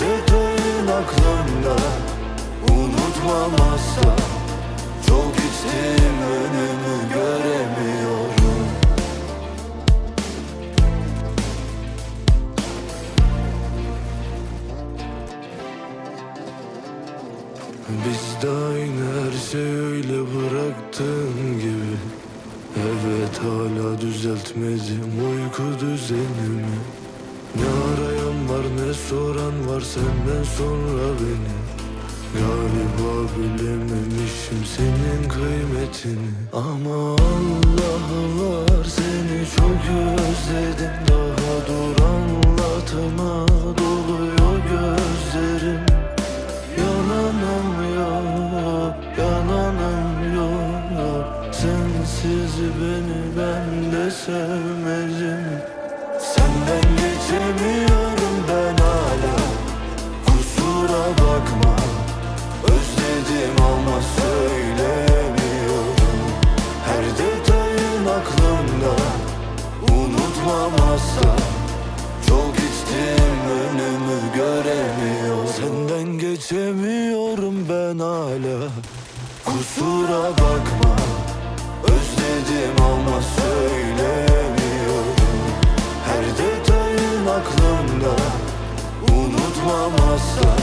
Detayın aklımda Unutmam asla Çok içtim önümü göremiyorum. Biz de aynı her şey öyle bıraktığın gibi Evet hala düzeltmedim uyku düzenimi Ne arayan var ne soran var senden sonra beni. Galiba bilememişim senin kıymetini. Ama Allah var seni çok özledim. Daha dur anlatma doluyor gözlerim. Yalanım yok, yalanım yok. Sensiz beni ben de sevmedim. Senden Çok içtim önümü göremiyorum. Senden geçemiyorum ben hala. Kusura bakma Özledim ama söyleyemiyorum Her detayın aklımda Unutmam asla